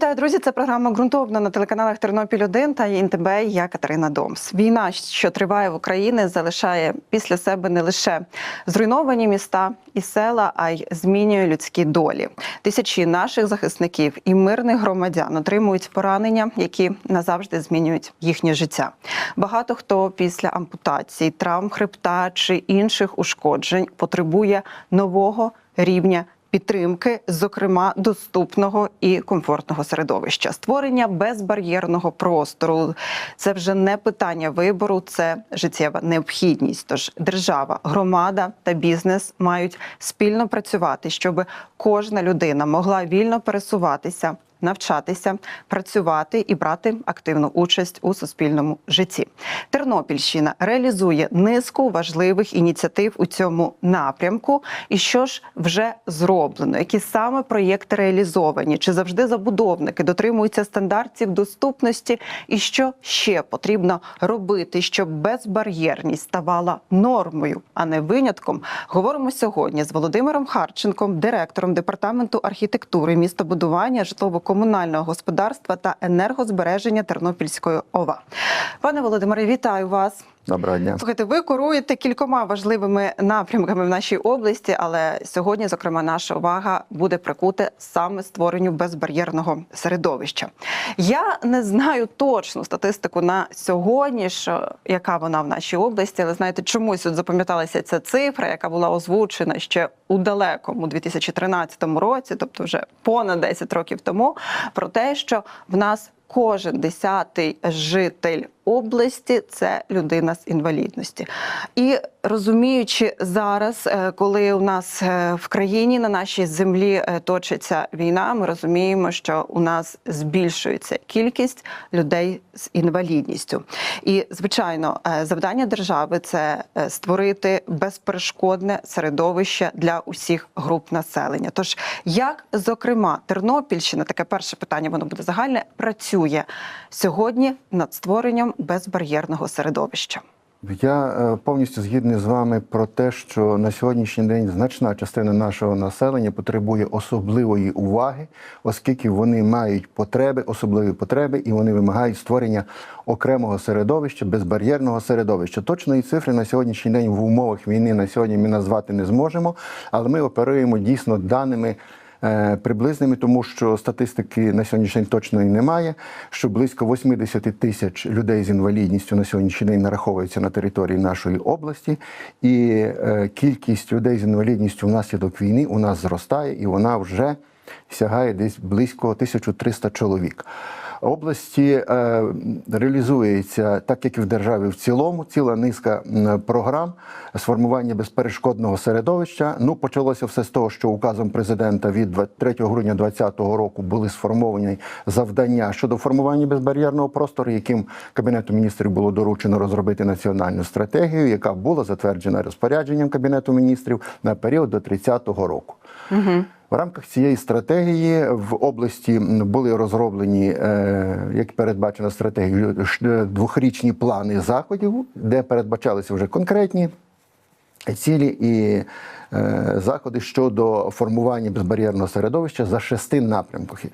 Вітаю, друзі! Це програма ґрунтовно на телеканалах Тернопіль 1 та ІНТБ. Я Катерина Домс. Війна, що триває в Україні, залишає після себе не лише зруйновані міста і села, а й змінює людські долі. Тисячі наших захисників і мирних громадян отримують поранення, які назавжди змінюють їхнє життя. Багато хто після ампутації, травм хребта чи інших ушкоджень потребує нового рівня підтримки, зокрема доступного і комфортного середовища. Створення безбар'єрного простору це вже не питання вибору, це життєва необхідність. Тож держава, громада та бізнес мають спільно працювати, щоб кожна людина могла вільно пересуватися. Навчатися, працювати і брати активну участь у суспільному житті. Тернопільщина реалізує низку важливих ініціатив у цьому напрямку. І що ж вже зроблено? Які саме проєкти реалізовані? Чи завжди забудовники дотримуються стандартів доступності? І що ще потрібно робити, щоб безбар'єрність ставала нормою, а не винятком? Говоримо сьогодні з Володимиром Харченком, директором департаменту архітектури, містобудування, житлово-комунального господарства та енергозбереження Тернопільської ОВА. Пане Володимире, вітаю вас. Доброго дня. Слухайте, ви керуєте кількома важливими напрямками в нашій області, але сьогодні, зокрема, наша увага буде прикута саме створенню безбар'єрного середовища. Я не знаю точну статистику на сьогодні, що яка вона в нашій області, але знаєте, чомусь от запам'яталася ця цифра, яка була озвучена ще у далекому 2013 році, тобто вже понад 10 років тому, про те, що в нас кожен десятий житель області це людина з інвалідності. І розуміючи зараз, е, коли у нас е, в країні на нашій землі е, точиться війна, ми розуміємо, що у нас збільшується кількість людей з інвалідністю. І звичайно, завдання держави це створити безперешкодне середовище для усіх груп населення. Тож, як зокрема Тернопільщина, таке перше питання, воно буде загальне, працює сьогодні над створенням безбар'єрного середовища. Я е, повністю згідний з вами про те, що на сьогоднішній день значна частина нашого населення потребує особливої уваги, оскільки вони мають потреби, особливі потреби, і вони вимагають створення окремого середовища, безбар'єрного середовища. Точної цифри на сьогоднішній день в умовах війни на сьогодні ми назвати не зможемо, але ми оперуємо дійсно даними. Е, Приблизними, тому що статистики на сьогоднішній день точної немає. Що близько 80 тисяч людей з інвалідністю на сьогоднішній день нараховується на території нашої області, і е, кількість людей з інвалідністю внаслідок війни у нас зростає, і вона вже сягає десь близько 1300 чоловік. Області е, реалізується, так як і в державі в цілому, ціла низка програм сформування безперешкодного середовища. Ну, почалося все з того, що указом президента від 23 грудня 2020 року були сформовані завдання щодо формування безбар'єрного простору, яким Кабінету міністрів було доручено розробити національну стратегію, яка була затверджена розпорядженням Кабінету міністрів на період до 30-го року. В рамках цієї стратегії в області були розроблені, е, як передбачено стратегією, двохрічні плани заходів, де передбачалися вже конкретні цілі і е, заходи щодо формування безбар'єрного середовища за шести напрямків.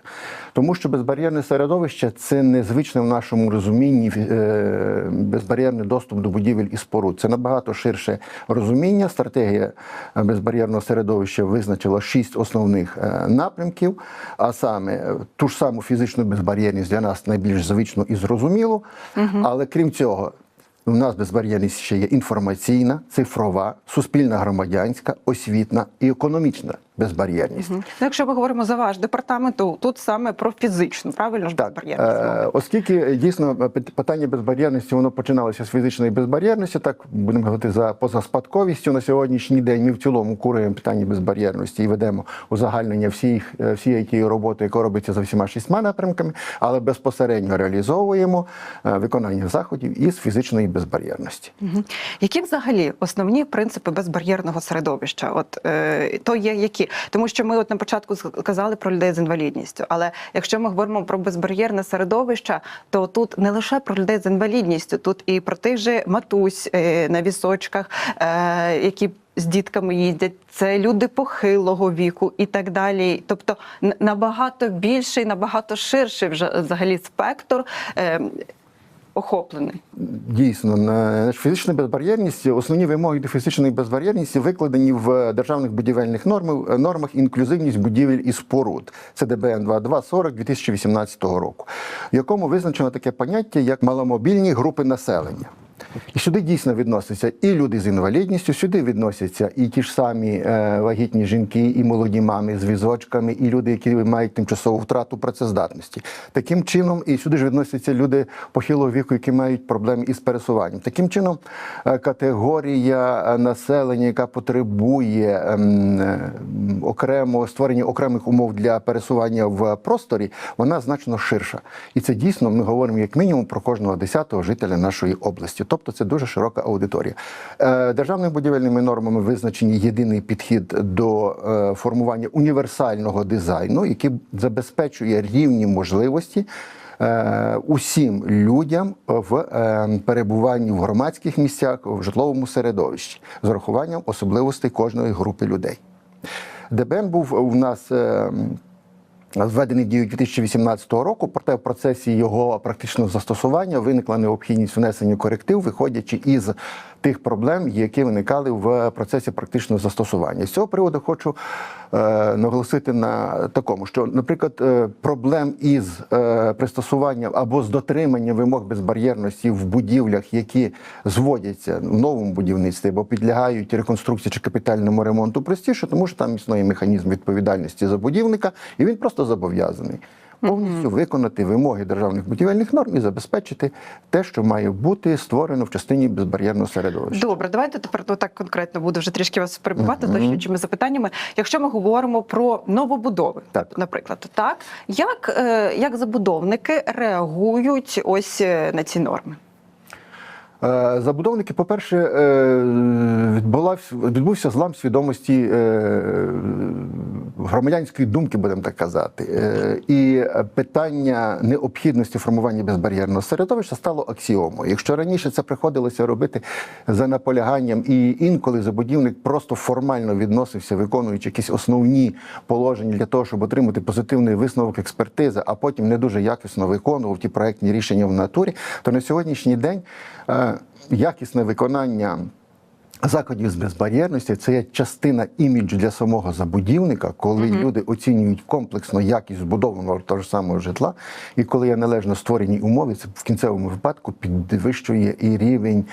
Тому що безбар'єрне середовище це незвичне в нашому розумінні е, безбар'єрний доступ до будівель і споруд. Це набагато ширше розуміння. Стратегія е, безбар'єрного середовища визначила шість основних напрямків, а саме ту ж саму фізичну безбар'єрність для нас найбільш звично і зрозуміло. Але крім цього, у нас безбар'єрність ще є інформаційна, цифрова, суспільна громадянська, освітна і економічна безбар'єрність. Ну, якщо ми говоримо за ваш департамент, то тут саме про фізичну, правильно ж безбар'єрність. е, оскільки дійсно питання безбар'єрності воно починалося з фізичної безбар'єрності, так будемо говорити за позаспадковістю. На сьогоднішній день ми в цілому куруємо питання безбар'єрності і ведемо узагальнення всіх, е, всієї тієї роботи, яка робиться за всіма шістьма напрямками, але безпосередньо реалізовуємо е, виконання заходів із фізичної безбар'єрності. Мгм. Які взагалі основні принципи безбар'єрного середовища? От е, то є які? Тому що ми от на початку сказали про людей з інвалідністю. Але якщо ми говоримо про безбар'єрне середовище, то тут не лише про людей з інвалідністю, тут і про тих же матусь е, на візочках, е, які з дітками їздять, це люди похилого віку і так далі. Тобто набагато більший, набагато ширший вже взагалі спектр е, охоплений. Дійсно, на фізична безбар'єрність, основні вимоги до фізичної безбар'єрності викладені в державних будівельних нормах, нормах інклюзивність будівель і споруд. Це ДБН 2240 2018 року, в якому визначено таке поняття як маломобільні групи населення. І сюди дійсно відносяться і люди з інвалідністю, сюди відносяться і ті ж самі е, вагітні жінки, і молоді мами з візочками, і люди, які мають тимчасову втрату працездатності. Таким чином, і сюди ж відносяться люди похилого віку, які мають проблеми із пересуванням. Таким чином, е, категорія е, населення, яка потребує ем, окремо створення окремих умов для пересування в просторі, вона значно ширша. І це дійсно ми говоримо як мінімум про кожного десятого жителя нашої області. Тобто це дуже широка аудиторія. Е, Державними будівельними нормами визначені єдиний підхід до е, формування універсального дизайну, який забезпечує рівні можливості. е, Усім людям в перебуванні в громадських місцях в житловому середовищі з урахуванням особливостей кожної групи людей. ДБН був у нас Введений в дію 2018 року, проте в процесі його практичного застосування виникла необхідність внесення коректив, виходячи із тих проблем, які виникали в процесі практичного застосування. З цього приводу хочу е, наголосити на такому, що, наприклад, е, проблем із е, пристосуванням або з дотриманням вимог безбар'єрності в будівлях, які зводяться в новому будівництві або підлягають реконструкції чи капітальному ремонту, простіше, тому що там існує механізм відповідальності за будівника, і він просто зобов'язаний повністю виконати вимоги державних будівельних норм і забезпечити те, що має бути створено в частині безбар'єрного середовища. Добре, давайте тепер ну, так конкретно буду вже трішки вас перебувати з уточнюючими запитаннями. Якщо ми говоримо про новобудови, Так. наприклад, так як, е, як забудовники реагують ось е, на ці норми? Е, Забудовники, по-перше, відбувся злам свідомості громадянської думки, будемо так казати. Е, І питання необхідності формування безбар'єрного середовища стало аксіомою. Якщо раніше це приходилося робити за наполяганням, і інколи забудівник просто формально відносився, виконуючи якісь основні положення для того, щоб отримати позитивний висновок експертизи, а потім не дуже якісно виконував ті проектні рішення в натурі, то на сьогоднішній день е, якісне виконання. Заходів з безбар'єрності це є частина іміджу для самого забудівника, коли люди оцінюють комплексно якість збудованого того ж самого житла, і коли є належно створені умови, це в кінцевому випадку підвищує і рівень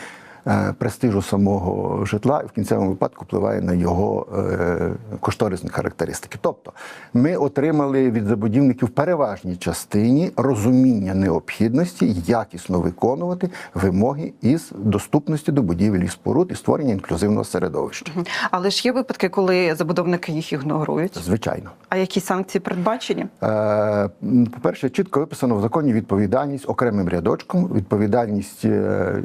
престижу самого житла, і в кінцевому випадку впливає на його е, кошторисні характеристики. Тобто ми отримали від забудівників в переважній частині розуміння необхідності якісно виконувати вимоги із доступності до будівель і споруд і створення інклюзивного середовища. Але ж є випадки, коли забудовники їх ігнорують. Звичайно. А які санкції передбачені? Е, По-перше, чітко виписано в законі відповідальність окремим рядочком, відповідальність е,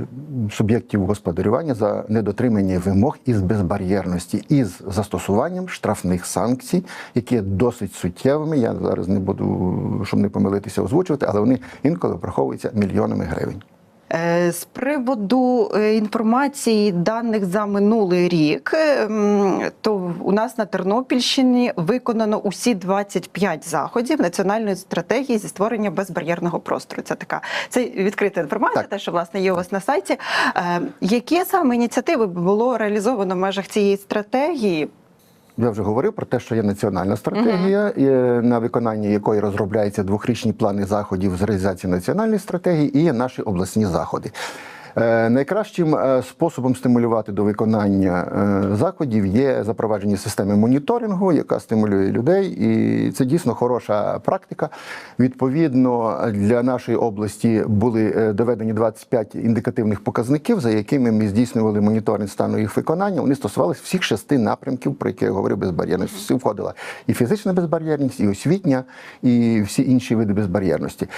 суб'єктів господарювання за недотримання вимог із безбар'єрності із застосуванням штрафних санкцій, які є досить суттєвими. Я зараз не буду, щоб не помилитися, озвучувати, але вони інколи враховуються мільйонами гривень. Е, З приводу е, інформації даних за минулий рік, е, то у нас на Тернопільщині виконано усі 25 заходів національної стратегії зі створення безбар'єрного простору. Це така це відкрита інформація, Так. те, що власне є у вас на сайті. Е, Які саме ініціативи було реалізовано в межах цієї стратегії? Я вже говорив про те, що є національна стратегія, і, е, на виконання якої розробляються двохрічні плани заходів з реалізації національної стратегії, і є наші обласні заходи. Е, Найкращим е, способом стимулювати до виконання е, заходів є запровадження системи моніторингу, яка стимулює людей, і це дійсно хороша практика. Відповідно, для нашої області були доведені 25 індикативних показників, за якими ми здійснювали моніторинг стану їх виконання. Вони стосувалися всіх шести напрямків, про які я говорив безбар'єрність. Всі входила і фізична безбар'єрність, і освітня, і всі інші види безбар'єрності.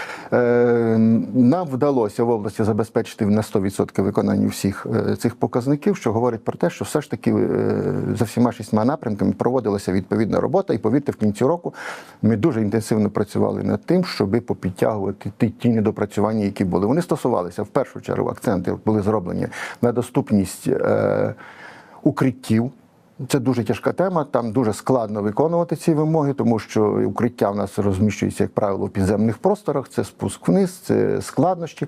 Нам вдалося в області забезпечити на 100% 100% виконання всіх е, цих показників, що говорить про те, що все ж таки е, за всіма шістьма напрямками проводилася відповідна робота. І повірте, в кінці року ми дуже інтенсивно працювали над тим, щоб попідтягувати ті, ті недопрацювання, які були. Вони стосувалися в першу чергу акценти були зроблені на доступність е, укриттів. Це дуже тяжка тема. Там дуже складно виконувати ці вимоги, тому що укриття в нас розміщується, як правило, у підземних просторах. Це спуск вниз, це складнощі.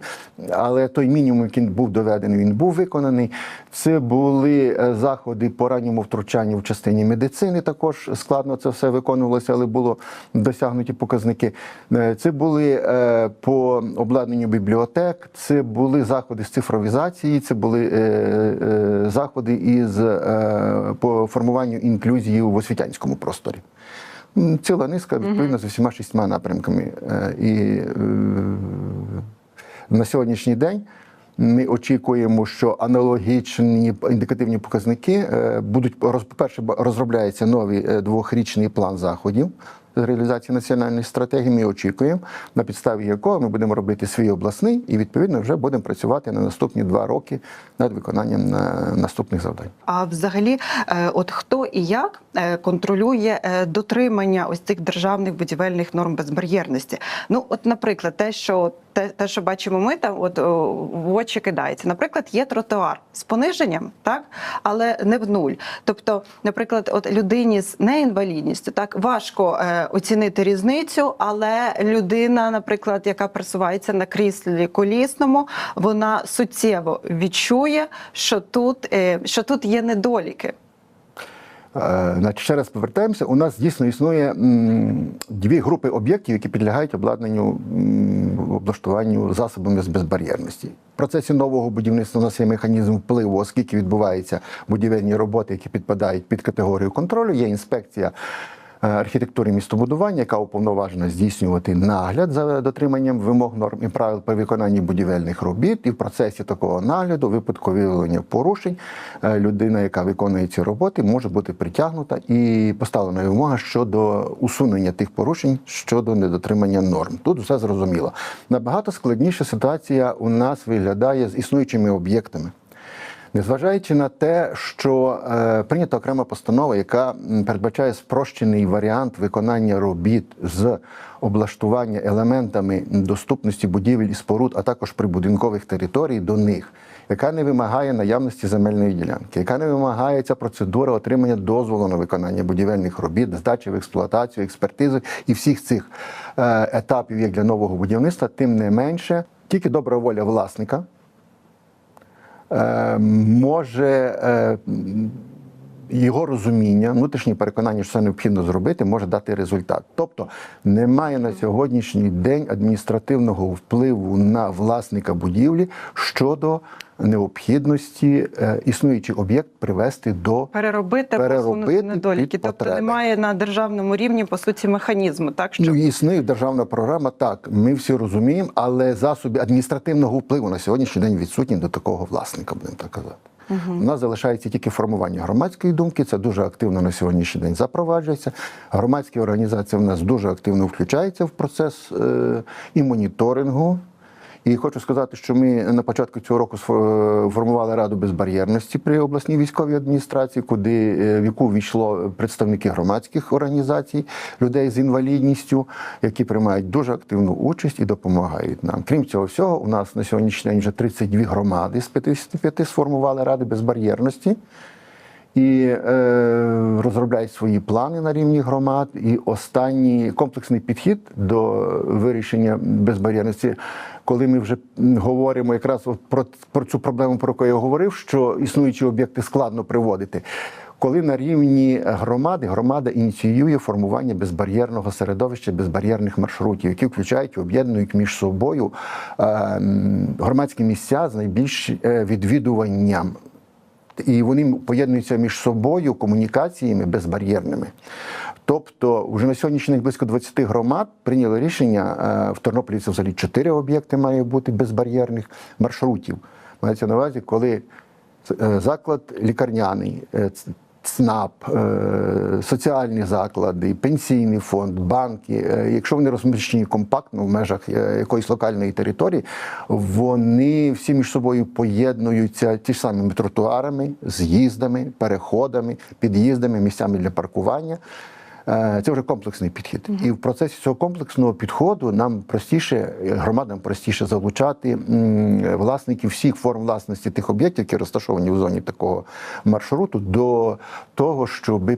Але той мінімум, який був доведений, він був виконаний. Це були е, заходи по ранньому втручанню в частині медицини. Також складно це все виконувалося, але було досягнуті показники. Е, Це були е, по обладнанню бібліотек, це були заходи з цифровізації, це були заходи із по формуванню інклюзії в освітянському просторі. Ціла низка відповідно з усіма шістьма напрямками. Е, І е, на сьогоднішній день ми очікуємо, що аналогічні індикативні показники е, будуть б- розробляється новий двохрічний план заходів. З Реалізації національної стратегії ми очікуємо, на підставі якого ми будемо робити свій обласний і відповідно вже будемо працювати на наступні два роки над виконанням е, наступних завдань. А взагалі, е, от хто і як е, контролює дотримання ось цих державних будівельних норм безбар'єрності? Ну, от, наприклад, те, що те, те, що бачимо ми там, от в очі кидається. Наприклад, є тротуар з пониженням, так, але не в нуль. Тобто, наприклад, от людині з неінвалідністю так важко оцінити різницю, але людина, наприклад, яка пересувається на кріслі колісному, вона суттєво відчує, що тут, е, що тут є недоліки. Е, Значить, ще раз повертаємося. У нас дійсно існує дві групи об'єктів, які підлягають обладнанню облаштуванню засобами з безбар'єрності. В процесі нового будівництва у нас є механізм впливу, оскільки відбуваються будівельні роботи, які підпадають під категорію контролю. Є інспекція. Е, Архітектури містобудування, яка уповноважена здійснювати нагляд за дотриманням вимог норм і правил при виконанні будівельних робіт, і в процесі такого нагляду, випадку виявлення порушень, е, людина, яка виконує ці роботи, може бути притягнута і поставлена вимога щодо усунення тих порушень щодо недотримання норм. Тут все зрозуміло. Набагато складніша ситуація у нас виглядає з існуючими об'єктами. Незважаючи на те, що е, прийнята окрема постанова, яка передбачає спрощений варіант виконання робіт з облаштування елементами доступності будівель і споруд, а також прибудинкових територій до них, яка не вимагає наявності земельної ділянки, яка не вимагає ця процедура отримання дозволу на виконання будівельних робіт, здачі в експлуатацію, експертизи і всіх цих е, етапів, як для нового будівництва, тим не менше, тільки добра воля власника е, може е, м, його розуміння, внутрішнє переконання, що це необхідно зробити, може дати результат. Тобто немає на сьогоднішній день адміністративного впливу на власника будівлі щодо необхідності е, існуючий об'єкт привести до Переробити, Переробити недоліки. Тобто потреби. немає на державному рівні по суті механізму, так що Ну, існує державна програма, так, ми всі розуміємо, але засоби адміністративного впливу на сьогоднішній день відсутні до такого власника, будемо так казати. У нас залишається тільки формування громадської думки. Це дуже активно на сьогоднішній день запроваджується. Громадські організації в нас дуже активно включаються в процес е, і моніторингу. І хочу сказати, що ми на початку цього року сфо- формували раду безбар'єрності при обласній військовій адміністрації, куди е, в яку війшло представники громадських організацій, людей з інвалідністю, які приймають дуже активну участь і допомагають нам. Крім цього всього, у нас на сьогоднішній день вже 32 громади з 55 сформували ради безбар'єрності і е, розробляють свої плани на рівні громад. І останній комплексний підхід до вирішення безбар'єрності, коли ми вже говоримо якраз про, про цю проблему, про яку я говорив, що існуючі об'єкти складно приводити. Коли на рівні громади громада ініціює формування безбар'єрного середовища, безбар'єрних маршрутів, які включають об'єднують між собою е, громадські місця з найбільш е, відвідуванням і вони поєднуються між собою комунікаціями безбар'єрними. Тобто, вже на сьогоднішній день близько 20 громад прийняли рішення е, в Тернополі це взагалі 4 об'єкти має бути безбар'єрних маршрутів. Мається на увазі, коли е, заклад лікарняний, ц- СНАП, е, соціальні заклади, пенсійний фонд, банки, е, якщо вони розміщені компактно в межах е, якоїсь локальної території, вони всі між собою поєднуються ті ж самими тротуарами, з'їздами, переходами, під'їздами, місцями для паркування. Е, Це вже комплексний підхід. І в процесі цього комплексного підходу нам простіше, громадам простіше залучати власників всіх форм власності тих об'єктів, які розташовані в зоні такого маршруту, до того, щоб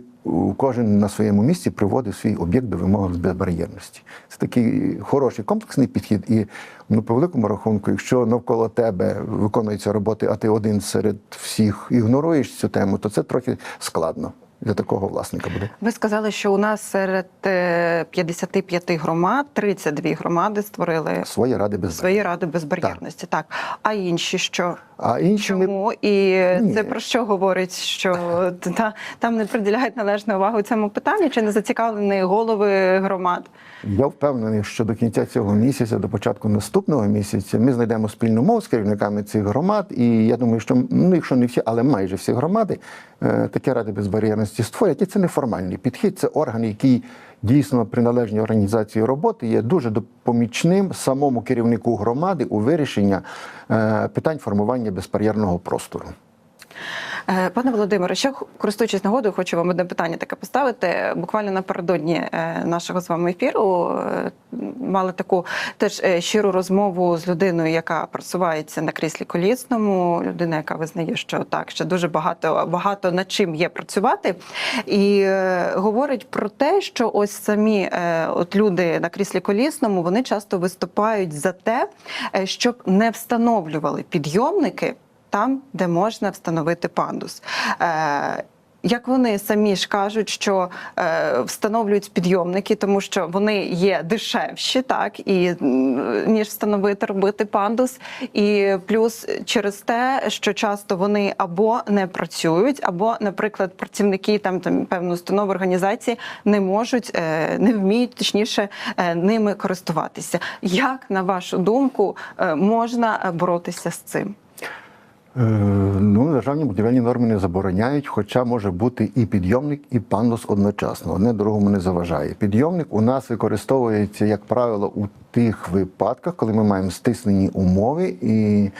кожен на своєму місці приводив свій об'єкт до вимог безбар'єрності. Це такий хороший комплексний підхід. І ну, по великому рахунку, якщо навколо тебе виконуються роботи, а ти один серед всіх ігноруєш цю тему, то це трохи складно для такого власника буде. Ви сказали, що у нас серед е, 55 громад 32 громади створили Свої ради без свої ради безбар'єрності. Так. А інші що? А інші Чому? І Ні. це про що говорить? Що та, там не приділяють належну увагу цьому питанню, чи не зацікавлені голови громад? Я впевнений, що до кінця цього місяця, до початку наступного місяця, ми знайдемо спільну мову з керівниками цих громад. І я думаю, що ну, якщо не всі, але майже всі громади е, такі ради безбар'єрності створять. І це неформальний підхід, це орган, який дійсно приналежні організації роботи є дуже допомічним самому керівнику громади у вирішенні е, питань формування безбар'єрного простору. Е, Пане Володимире, ще користуючись нагодою, хочу вам одне питання таке поставити. Буквально напередодні е, нашого з вами ефіру е, мали таку теж щиру розмову з людиною, яка просувається на кріслі колісному. Людина, яка визнає, що так, ще дуже багато багато над чим є працювати, і говорить про те, що ось самі от люди на кріслі колісному вони часто виступають за те, щоб не встановлювали підйомники там, де можна встановити пандус. Е, як вони самі ж кажуть, що е, встановлюють підйомники, тому що вони є дешевші, так і ніж встановити робити пандус, і плюс через те, що часто вони або не працюють, або, наприклад, працівники там там певної установи організації не можуть, е, не вміють точніше е, ними користуватися. Як на вашу думку е, можна боротися з цим? Е, Ну, державні будівельні норми не забороняють, хоча може бути і підйомник, і пандус одночасно. Одне другому не заважає. Підйомник у нас використовується, як правило, у тих випадках, коли ми маємо стиснені умови, і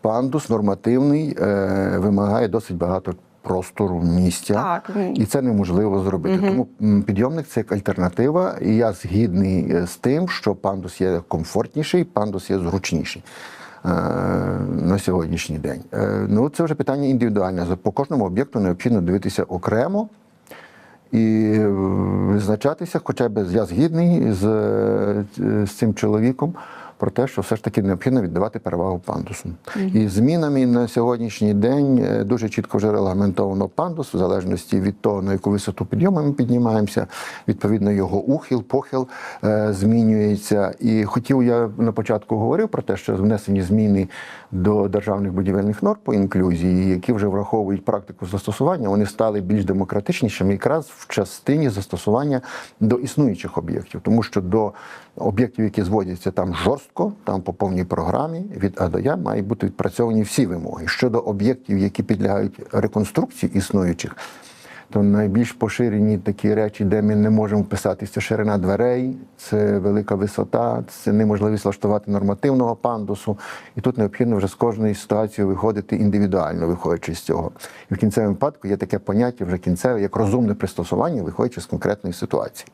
пандус нормативний е, вимагає досить багато простору місця, Так. і це неможливо зробити. Тому підйомник це як альтернатива, і я згідний е, з тим, що пандус є комфортніший, пандус є зручніший. Е, На сьогоднішній день. Е, Ну, це вже питання індивідуальне. По кожному об'єкту необхідно дивитися окремо і е, визначатися, хоча б я згідний з, з цим чоловіком про те, що все ж таки необхідно віддавати перевагу пандусу. І змінами на сьогоднішній день е, дуже чітко вже регламентовано пандус, в залежності від того, на яку висоту підйому ми піднімаємося, відповідно, його ухил, похил е, змінюється. І хотів я на початку говорив про те, що внесені зміни до державних будівельних норм по інклюзії, які вже враховують практику застосування, вони стали більш демократичнішими якраз в частині застосування до існуючих об'єктів, тому що до об'єктів, які зводяться там жорстко, там по повній програмі від А до Я мають бути відпрацьовані всі вимоги. Щодо об'єктів, які підлягають реконструкції існуючих, то найбільш поширені такі речі, де ми не можемо вписатися, ширина дверей, це велика висота, це неможливість влаштувати нормативного пандусу. І тут необхідно вже з кожної ситуації виходити індивідуально, виходячи з цього. І в кінцевому випадку є таке поняття вже кінцеве, як розумне пристосування, виходячи з конкретної ситуації.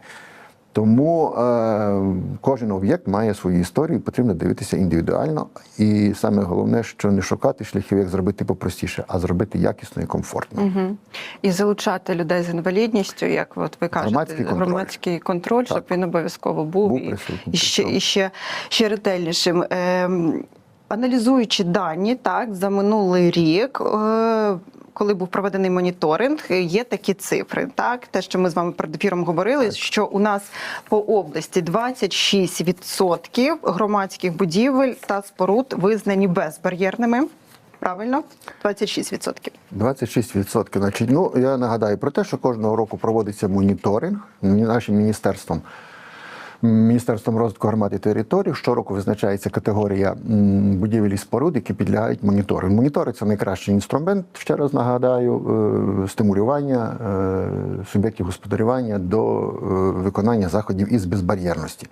Тому е, кожен об'єкт має свою історію, потрібно дивитися індивідуально. І саме головне, що не шукати шляхів, як зробити попростіше, а зробити якісно і комфортно. Угу. І залучати людей з інвалідністю, як от ви кажете, Громадський контроль. громадський контроль, щоб він обов'язково був, Був і, і ще і ще, ще ретельнішим. Ем, аналізуючи дані, так за минулий рік. Е, коли був проведений моніторинг, є такі цифри. Так, те, що ми з вами перед ефіром говорили, що у нас по області 26% громадських будівель та споруд визнані безбар'єрними. Правильно, 26%. 26%. Значить, ну я нагадаю про те, що кожного року проводиться моніторинг нашим міністерством Міністерством розвитку громад і територій щороку визначається категорія будівель і споруд, які підлягають моніторингу. Монітори це найкращий інструмент, ще раз нагадаю, е, стимулювання е, суб'єктів господарювання до е, виконання заходів із безбар'єрності.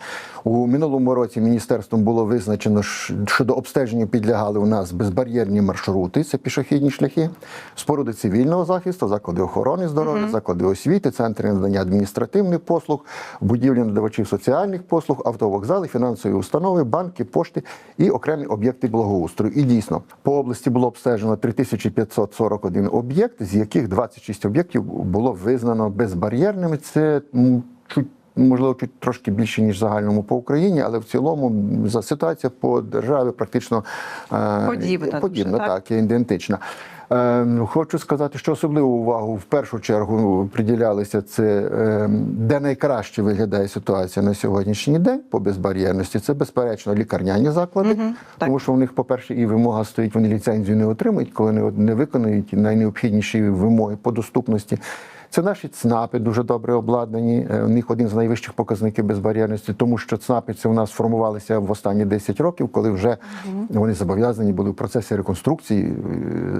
У минулому році міністерством було визначено, що до обстеження підлягали у нас безбар'єрні маршрути, це пішохідні шляхи, споруди цивільного захисту, заклади охорони здоров'я, заклади освіти, центри надання адміністративних послуг, будівлі надавачів соціальних послуг, автовокзали, фінансові установи, банки, пошти і окремі об'єкти благоустрою. І дійсно по області було обстежено 3541 об'єкт, з яких 26 об'єктів було визнано безбар'єрними. Це чуть можливо чуть трошки більше ніж загальному по Україні, але в цілому за ситуація по державі практично е, Подібна подібна дуже, так? так, і ідентична. Е, Хочу сказати, що особливу увагу в першу чергу приділялися це е, де найкраще виглядає ситуація на сьогоднішній день по безбар'єрності. Це безперечно лікарняні заклади, угу, тому що у них, по-перше, і вимога стоїть, вони ліцензію не отримують, коли вони не виконують найнеобхідніші вимоги по доступності. Це наші ЦНАПи дуже добре обладнані. Е, У них один з найвищих показників безбар'єрності, тому що ЦНАПи це у нас формувалися в останні 10 років, коли вже вони зобов'язані були в процесі реконструкції е,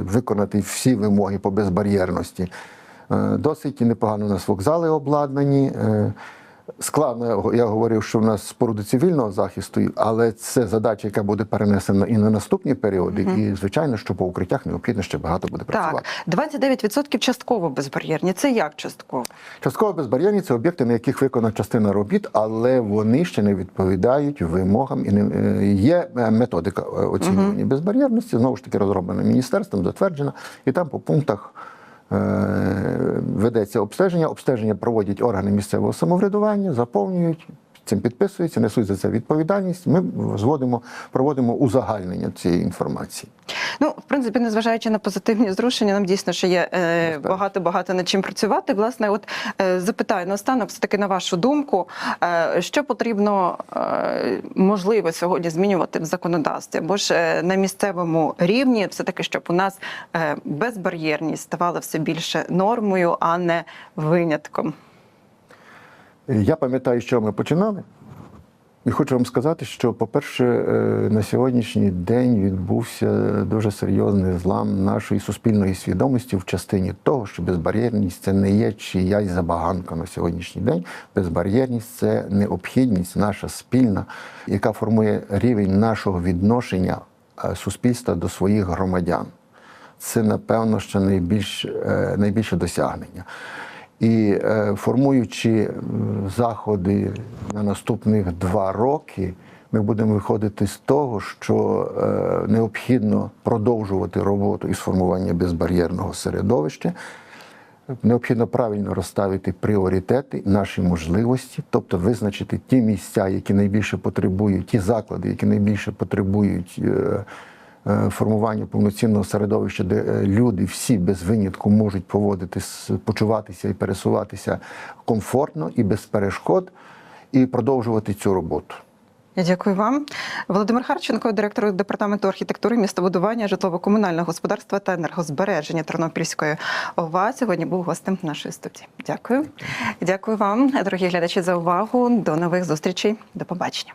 виконати всі вимоги по безбар'єрності. Досить Досить непогано у нас вокзали обладнані. Складно, я говорив, що в нас споруди цивільного захисту, але це задача, яка буде перенесена і на наступні періоди. І звичайно, що по укриттях необхідно ще багато буде працювати. Так, 29% частково безбар'єрні. Це як частково? Частково безбар'єрні це об'єкти, на яких виконана частина робіт, але вони ще не відповідають вимогам. І не е, є е, методика е, оцінювання безбар'єрності, знову ж таки розроблена міністерством, затверджена, і там по пунктах. Е, Ведеться обстеження. Обстеження проводять органи місцевого самоврядування, заповнюють, цим підписуються, несуть за це відповідальність. Ми зводимо, проводимо узагальнення цієї інформації. Ну, в принципі, незважаючи на позитивні зрушення, нам дійсно ще є е, багато багато над чим працювати. Власне, от е, запитаю наостанок, все таки на вашу думку, е, що потрібно можливо сьогодні змінювати в законодавстві, бо ж на місцевому рівні, все таки, щоб у нас безбар'єрність ставала все більше нормою, а не винятком. Я пам'ятаю, що ми починали. І хочу вам сказати, що, по-перше, е, на сьогоднішній день відбувся дуже серйозний злам нашої суспільної свідомості в частині того, що безбар'єрність це не є чиясь забаганка на сьогоднішній день. Безбар'єрність це необхідність наша спільна, яка формує рівень нашого відношення е, суспільства до своїх громадян. Це, напевно, що найбільш, е, найбільше досягнення. І е, формуючи заходи на наступних два роки, ми будемо виходити з того, що е, необхідно продовжувати роботу із формування безбар'єрного середовища. Необхідно правильно розставити пріоритети, наші можливості, тобто визначити ті місця, які найбільше потребують, ті заклади, які найбільше потребують е, формування повноцінного середовища, де е, люди всі без винятку можуть поводитись, почуватися і пересуватися комфортно і без перешкод, і продовжувати цю роботу. Я дякую вам. Володимир Харченко, директор департаменту архітектури, містобудування, житлово-комунального господарства та енергозбереження Тернопільської ОВА. Сьогодні був гостем нашої студії. Дякую. Дякую вам, дорогі глядачі, за увагу. До нових зустрічей. До побачення.